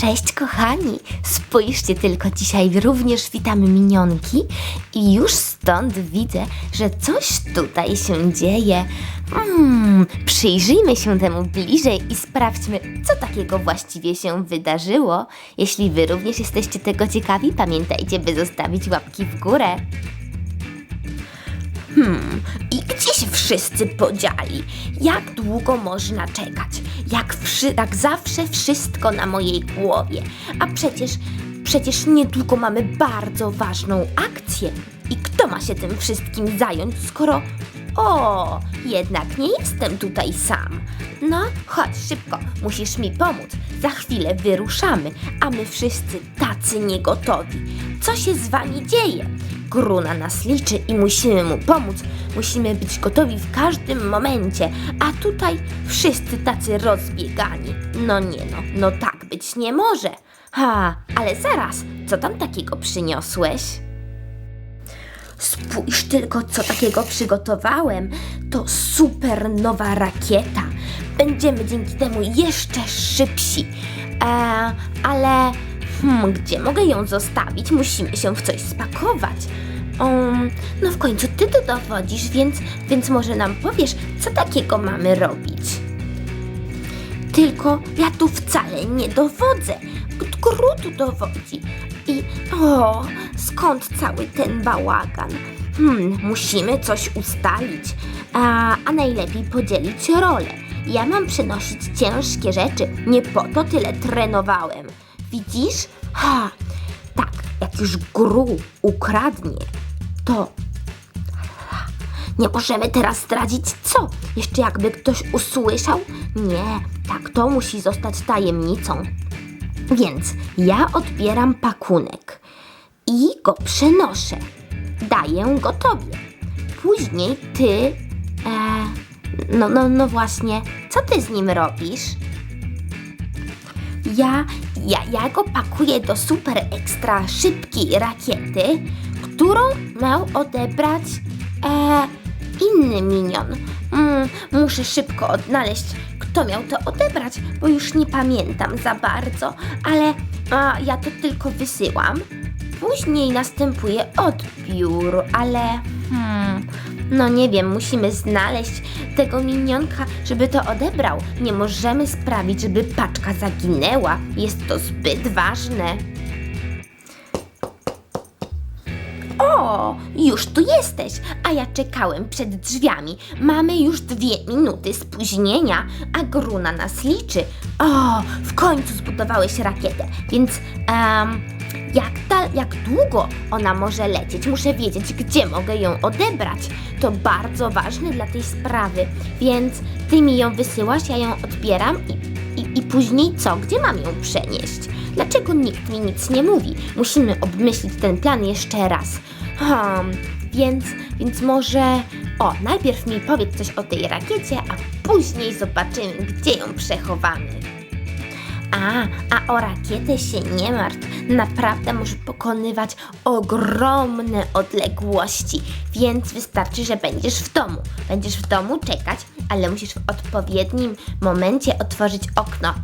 Cześć kochani! Spójrzcie tylko, dzisiaj również witamy minionki i już stąd widzę, że coś tutaj się dzieje. Hmm, przyjrzyjmy się temu bliżej i sprawdźmy, co takiego właściwie się wydarzyło. Jeśli wy również jesteście tego ciekawi, pamiętajcie, by zostawić łapki w górę. Hmm, wszyscy podzieli? Jak długo można czekać? Jak, wszy, jak zawsze wszystko na mojej głowie. A przecież, przecież niedługo mamy bardzo ważną akcję. I kto ma się tym wszystkim zająć, skoro... O, jednak nie jestem tutaj sam. No, chodź szybko, musisz mi pomóc. Za chwilę wyruszamy, a my wszyscy tacy niegotowi. Co się z wami dzieje? Gru na nas liczy i musimy mu pomóc. Musimy być gotowi w każdym momencie, a tutaj wszyscy tacy rozbiegani. No nie no, no tak być nie może. Ha, ale zaraz, co tam takiego przyniosłeś? Spójrz tylko, co takiego przygotowałem. To super nowa rakieta. Będziemy dzięki temu jeszcze szybsi. E, ale hmm, gdzie mogę ją zostawić? Musimy się w coś spakować. Um, no w końcu ty to dowodzisz, więc, więc może nam powiesz, co takiego mamy robić. Tylko ja tu wcale nie dowodzę. G- Gru tu dowodzi. I o, skąd cały ten bałagan? Hmm, musimy coś ustalić, a, a najlepiej podzielić role. Ja mam przynosić ciężkie rzeczy, nie po to tyle trenowałem. Widzisz? Ha, tak, jak już Gru ukradnie, to nie możemy teraz zdradzić co? Jeszcze jakby ktoś usłyszał? Nie, tak to musi zostać tajemnicą. Więc ja odbieram pakunek i go przenoszę. Daję go tobie. Później ty. E, no, no, no właśnie, co ty z nim robisz? Ja, ja, ja go pakuję do super ekstra szybkiej rakiety, którą miał odebrać e, inny minion. Mm, muszę szybko odnaleźć, kto miał to odebrać, bo już nie pamiętam za bardzo, ale a, ja to tylko wysyłam. Później następuje odbiór, ale hmm, no nie wiem, musimy znaleźć tego minionka, żeby to odebrał. Nie możemy sprawić, żeby paczka zaginęła. Jest to zbyt ważne. O, już tu jesteś, a ja czekałem przed drzwiami. Mamy już dwie minuty spóźnienia, a Gru na nas liczy. O, w końcu zbudowałeś rakietę, więc em, jak, dal, jak długo ona może lecieć? Muszę wiedzieć, gdzie mogę ją odebrać. To bardzo ważne dla tej sprawy, więc ty mi ją wysyłasz, ja ją odbieram i, i, i później co? Gdzie mam ją przenieść? Dlaczego nikt mi nic nie mówi? Musimy obmyślić ten plan jeszcze raz. Hmm, więc, więc może... O, najpierw mi powiedz coś o tej rakiecie, a później zobaczymy, gdzie ją przechowamy. A, a o rakietę się nie martw. Naprawdę może pokonywać ogromne odległości, więc wystarczy, że będziesz w domu. Będziesz w domu czekać, ale musisz w odpowiednim momencie otworzyć okno.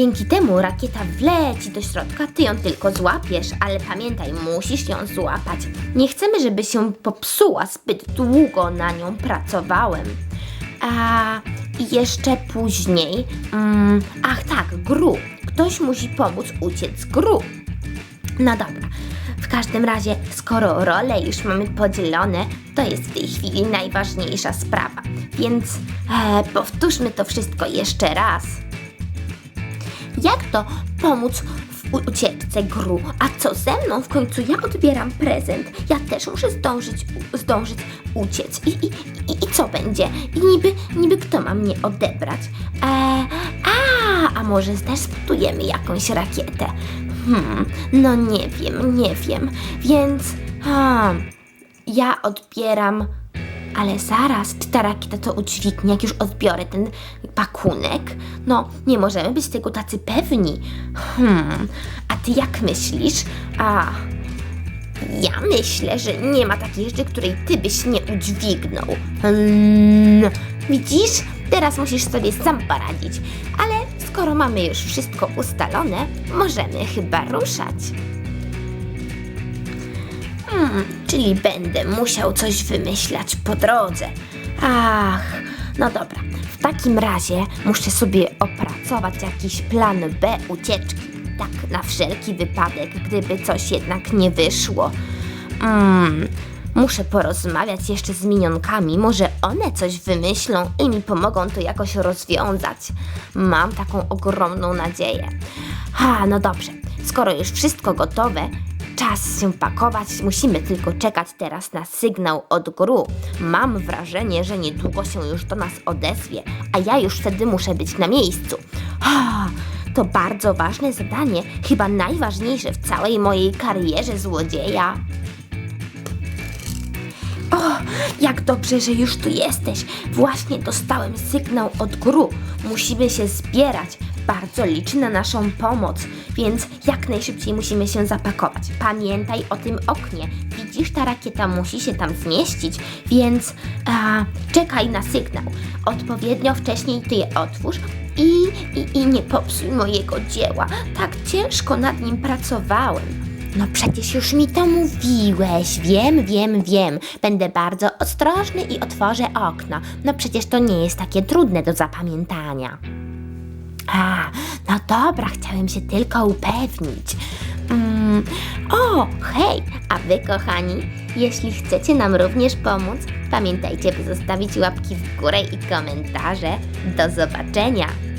Dzięki temu rakieta wleci do środka, ty ją tylko złapiesz, ale pamiętaj, musisz ją złapać. Nie chcemy, żeby się popsuła, zbyt długo na nią pracowałem. A jeszcze później, mm, ach tak, Gru. Ktoś musi pomóc uciec Gru. No dobra. W każdym razie, skoro role już mamy podzielone, to jest w tej chwili najważniejsza sprawa. Więc e, powtórzmy to wszystko jeszcze raz. Jak to pomóc w ucieczce gru? A co ze mną? W końcu ja odbieram prezent. Ja też muszę zdążyć, zdążyć uciec. I, i, i, I co będzie? I niby, niby kto ma mnie odebrać? Eee, a, a może też jakąś rakietę? Hmm, no nie wiem, nie wiem. Więc, ha, ja odbieram ale zaraz, czy ta to udźwignie, jak już odbiorę ten pakunek? No, nie możemy być tego tacy pewni. Hmm, a ty jak myślisz? A, ja myślę, że nie ma takiej rzeczy, której ty byś nie udźwignął. Hmm, widzisz? Teraz musisz sobie sam poradzić. Ale skoro mamy już wszystko ustalone, możemy chyba ruszać. Hmm, czyli będę musiał coś wymyślać po drodze. Ach, no dobra. W takim razie muszę sobie opracować jakiś plan B ucieczki. Tak na wszelki wypadek, gdyby coś jednak nie wyszło. Mm, muszę porozmawiać jeszcze z minionkami. Może one coś wymyślą i mi pomogą to jakoś rozwiązać. Mam taką ogromną nadzieję. Ha, no dobrze. Skoro już wszystko gotowe, Czas się pakować, musimy tylko czekać teraz na sygnał od gru. Mam wrażenie, że niedługo się już do nas odezwie, a ja już wtedy muszę być na miejscu. To bardzo ważne zadanie, chyba najważniejsze w całej mojej karierze złodzieja. O, jak dobrze, że już tu jesteś. Właśnie dostałem sygnał od gru. Musimy się zbierać. Bardzo liczy na naszą pomoc, więc jak najszybciej musimy się zapakować. Pamiętaj o tym oknie. Widzisz, ta rakieta musi się tam zmieścić, więc a, czekaj na sygnał. Odpowiednio wcześniej ty je otwórz i, i, i nie popsuj mojego dzieła. Tak ciężko nad nim pracowałem. No przecież już mi to mówiłeś. Wiem, wiem, wiem. Będę bardzo ostrożny i otworzę okno. No przecież to nie jest takie trudne do zapamiętania. A, no dobra, chciałem się tylko upewnić. Mm, o, hej, a wy kochani, jeśli chcecie nam również pomóc, pamiętajcie, by zostawić łapki w górę i komentarze. Do zobaczenia!